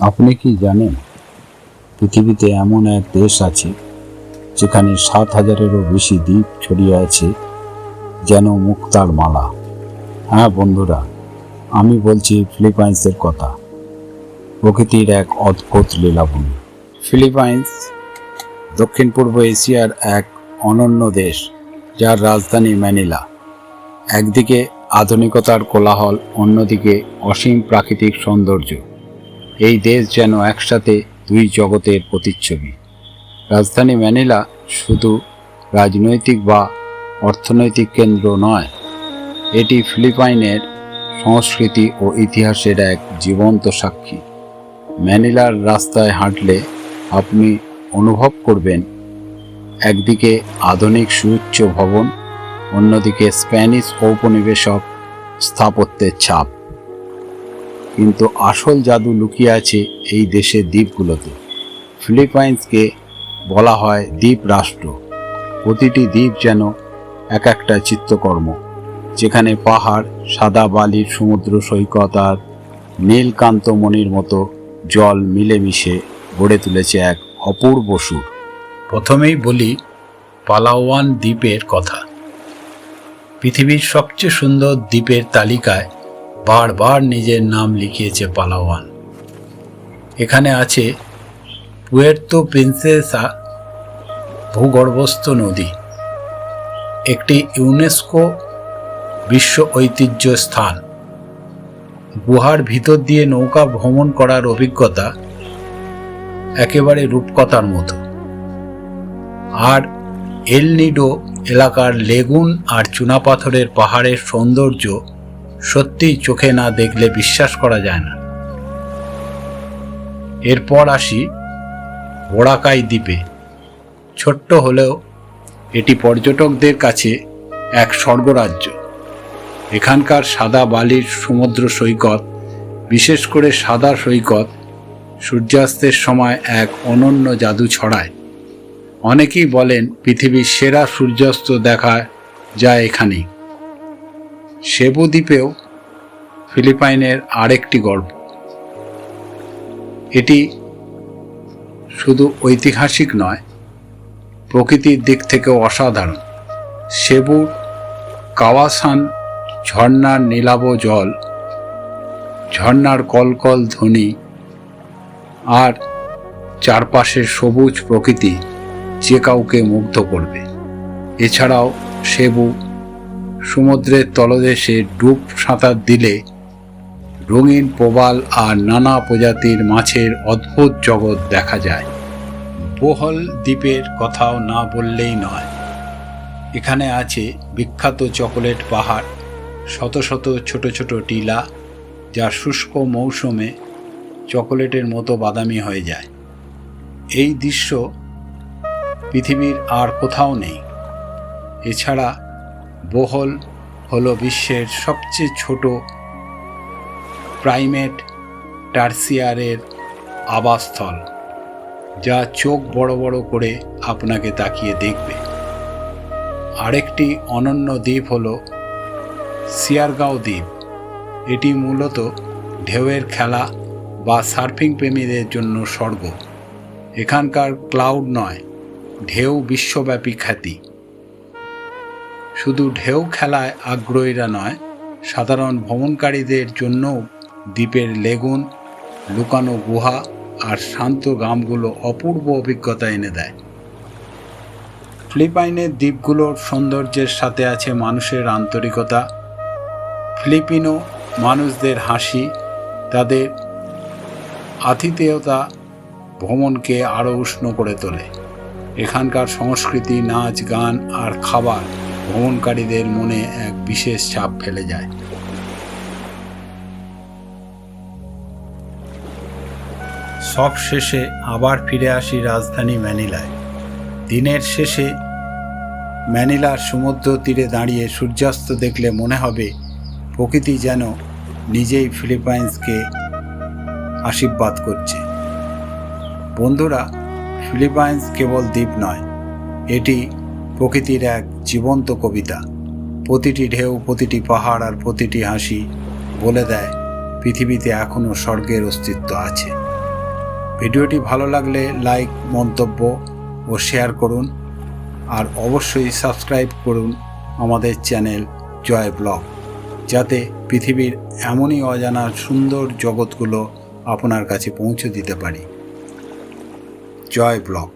আপনি কি জানেন, পৃথিবীতে এমন এক দেশ আছে, যেখানে সাত হাজারেরও বেশি দ্বীপ ছড়িয়ে আছে, যেন মুক্তার মালা? হ্যাঁ বন্ধুরা, আমি বলছি ফিলিপাইন্সের কথা। প্রকৃতির এক অদ্ভুত লীলাভূমি। ফিলিপাইন্স দক্ষিণ পূর্ব এশিয়ার এক অনন্য দেশ, যার রাজধানী ম্যানিলা। একদিকে আধুনিকতার কোলাহল, অন্যদিকে অসীম প্রাকৃতিক সৌন্দর্য। এই দেশ যেন একসাথে দুই জগতের প্রতিচ্ছবি। রাজধানী ম্যানিলা শুধু রাজনৈতিক বা অর্থনৈতিক কেন্দ্র নয়, এটি ফিলিপাইনের সংস্কৃতি ও ইতিহাসের এক জীবন্ত সাক্ষী। ম্যানিলার রাস্তায় হাঁটলে আপনি অনুভব করবেন একদিকে আধুনিক সুউচ্চ ভবন, অন্যদিকে স্প্যানিশ ঔপনিবেশক স্থাপত্যের ছাপ। কিন্তু আসল জাদু লুকিয়ে আছে এই দেশের দ্বীপগুলোতে। ফিলিপাইন্সকে বলা হয় দ্বীপ রাষ্ট্র প্রতিটি দ্বীপ যেন এক একটা চিত্তকর্ম, যেখানে পাহাড়, সাদা বালির সমুদ্র সৈকত আর নীলকান্তমণির মতো জল মিলেমিশে গড়ে তুলেছে এক অপূর্ব সুর। প্রথমেই বলি, পালাওয়ান দ্বীপের কথা। পৃথিবীর সবচেয়ে সুন্দর দ্বীপের তালিকায় বারবার নিজের নাম লিখিয়েছে পালাওয়ান। এখানে আছে পুয়ের্তো প্রিন্সেসা ভূগর্ভস্থ নদী, একটি ইউনেস্কো বিশ্ব ঐতিহ্য স্থান। গুহার ভিতর দিয়ে নৌকা ভ্রমণ করার অভিজ্ঞতা একেবারে রূপকথার মতো। আর এল নিডো এলাকার লেগুন আর চুনাপাথরের পাহাড়ের সৌন্দর্য সত্যিই চোখে না দেখলে বিশ্বাস করা যায় না। এরপর আসি ওড়াকাই দ্বীপে। ছোট্ট হলেও এটি পর্যটকদের কাছে এক স্বর্গরাজ্য। এখানকার সাদা বালির সমুদ্র সৈকত, বিশেষ করে সাদা সৈকত, সূর্যাস্তের সময় এক অনন্য জাদু ছড়ায়। অনেকেই বলেন পৃথিবীর সেরা সূর্যাস্ত দেখা যায় এখানেই। সেবু দ্বীপেও ফিলিপাইনের আরেকটি গল্প এটি শুধু ঐতিহাসিক নয়, প্রকৃতির দিক থেকেও অসাধারণ। সেবু, কাওয়াসান ঝর্নার নীলাভ জল, ঝর্ণার কলকল ধ্বনি, আর চারপাশের সবুজ প্রকৃতি যে কাউকে মুগ্ধ করবে। এছাড়াও সেবু সমুদ্রের তলদেশে ডুব সাঁতার দিলে রঙিন প্রবাল আর নানা প্রজাতির মাছের অদ্ভুত জগৎ দেখা যায়। বহল দ্বীপের কথাও না বললেই নয়। এখানে আছে বিখ্যাত চকোলেট পাহাড়, শত শত ছোট ছোট টিলা, যা শুষ্ক মৌসুমে চকোলেটের মতো বাদামি হয়ে যায়। এই দৃশ্য পৃথিবীর আর কোথাও নেই। এছাড়া বোহল হলো বিশ্বের সবচেয়ে ছোট প্রাইমেট টার্সিয়ারের আবাসস্থল, যা চোখ বড় বড় করে আপনাকে তাকিয়ে দেখবে। আরেকটি অনন্য দ্বীপ হল সিয়ারগাঁও দ্বীপ। এটি মূলত ঢেউয়ের খেলা বা সার্ফিং প্রেমীদের জন্য স্বর্গ। এখানকার ক্লাউড নয়, ঢেউ বিশ্বব্যাপী খ্যাতি। শুধু ঢেউ খেলায় আগ্রহীরা নয়, সাধারণ ভ্রমণকারীদের জন্যও দ্বীপের লেগুন, লুকানো গুহা আর শান্ত গ্রামগুলো অপূর্ব অভিজ্ঞতা এনে দেয়। ফিলিপাইনের দ্বীপগুলোর সৌন্দর্যের সাথে আছে মানুষের আন্তরিকতা। ফিলিপিনো মানুষদের হাসি, তাদের আতিথেয়তা ভ্রমণকে আরও উষ্ণ করে তোলে। এখানকার সংস্কৃতি, নাচ, গান আর খাবার ভ্রমণকারীদের মনে এক বিশেষ ছাপ ফেলে যায়। সব শেষে আবার ফিরে আসি রাজধানী ম্যানিলায়। দিনের শেষে ম্যানিলার সমুদ্র তীরে দাঁড়িয়ে সূর্যাস্ত দেখলে মনে হবে, প্রকৃতি যেন নিজেই ফিলিপাইন্সকে আশীর্বাদ করছে। বন্ধুরা, ফিলিপাইন্স কেবল দ্বীপ নয়, এটি প্রকৃতির এক জীবন্ত কবিতা। প্রতিটি ঢেউ, প্রতিটি পাহাড় আর প্রতিটি হাসি বলে দেয় পৃথিবীতে এখনও স্বর্গের অস্তিত্ব আছে। ভিডিওটি ভালো লাগলে লাইক, মন্তব্য ও শেয়ার করুন। আর অবশ্যই সাবস্ক্রাইব করুন আমাদের চ্যানেল জয় ব্লগ, যাতে পৃথিবীর এমনই অজানা সুন্দর জগৎগুলো আপনার কাছে পৌঁছে দিতে পারি। জয় ব্লগ।